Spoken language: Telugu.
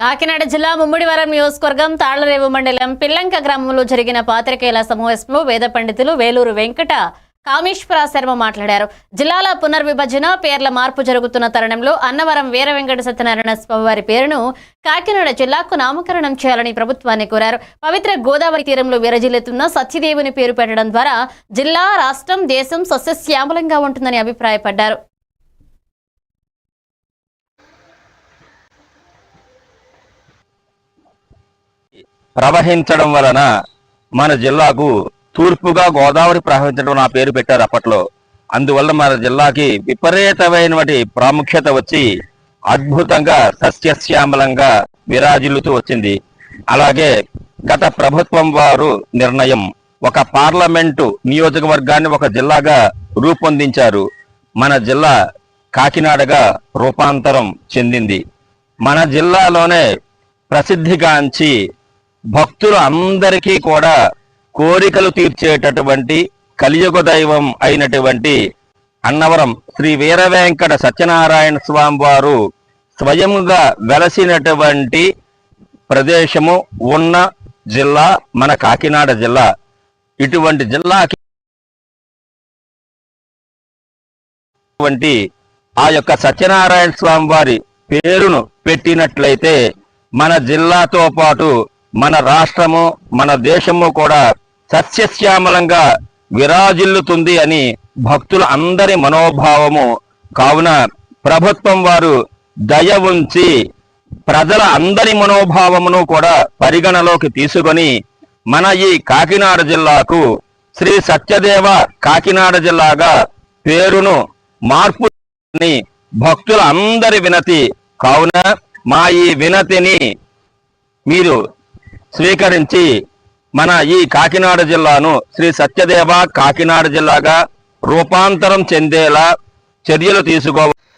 కాకినాడ జిల్లా ముమ్మిడివరం నియోజకవర్గం తాళ్ళరేవు మండలం పిల్లంక గ్రామంలో జరిగిన పాత్రికేయుల సమావేశంలో వేద పండితులు వేలూరు వెంకట కామేశ్వర శర్మ మాట్లాడారు. జిల్లాల పునర్విభజన పేర్ల మార్పు జరుగుతున్న తరుణంలో అన్నవరం వీర వెంకట సత్యనారాయణ స్వామివారి పేరును కాకినాడ జిల్లాకు నామకరణం చేయాలని ప్రభుత్వాన్ని కోరారు. పవిత్ర గోదావరి తీరంలో విరజిల్లుతున్న సత్యదేవుని పేరు పెట్టడం ద్వారా జిల్లా రాష్ట్రం దేశం సస్యశ్యామలంగా ఉంటుందని అభిప్రాయపడ్డారు. ప్రవహించడం వలన మన జిల్లాకు తూర్పుగా గోదావరి ప్రవహించడం నా పేరు పెట్టారు అప్పట్లో. అందువల్ల మన జిల్లాకి విపరీతమైనటువంటి ప్రాముఖ్యత వచ్చి అద్భుతంగా సస్యశ్యామలంగా విరాజిల్లుతూ వచ్చింది. అలాగే గత ప్రభుత్వం వారు నిర్ణయం ఒక పార్లమెంటు నియోజకవర్గాన్ని ఒక జిల్లాగా రూపొందించారు. మన జిల్లా కాకినాడగా రూపాంతరం చెందింది. మన జిల్లాలోనే ప్రసిద్ధిగాంచి భక్తులు అందరికీ కూడా కోరికలు తీర్చేటటువంటి కలియుగ దైవం అయినటువంటి అన్నవరం శ్రీ వీర వెంకట సత్యనారాయణ స్వామి వారు స్వయంగా వెలసినటువంటి ప్రదేశము ఉన్న జిల్లా మన కాకినాడ జిల్లా. ఇటువంటి జిల్లాకి వంటి ఆ యొక్క సత్యనారాయణ స్వామి వారి పేరును పెట్టినట్లయితే మన జిల్లాతో పాటు మన రాష్ట్రము మన దేశము కూడా సస్యశ్యామలంగా విరాజిల్లుతుంది అని భక్తుల అందరి మనోభావము. కావున ప్రభుత్వం వారు దయ ఉంచి ప్రజల అందరి మనోభావమును కూడా పరిగణలోకి తీసుకొని మన ఈ కాకినాడ జిల్లాకు శ్రీ సత్యదేవ కాకినాడ జిల్లాగా పేరును మార్పు అని భక్తుల అందరి వినతి. కావున మా ఈ వినతిని మీరు స్వీకరించి మన ఈ కాకినాడ జిల్లాను శ్రీ సత్యదేవ కాకినాడ జిల్లాగా రూపాంతరం చెందేలా చర్యలు తీసుకోవాలి.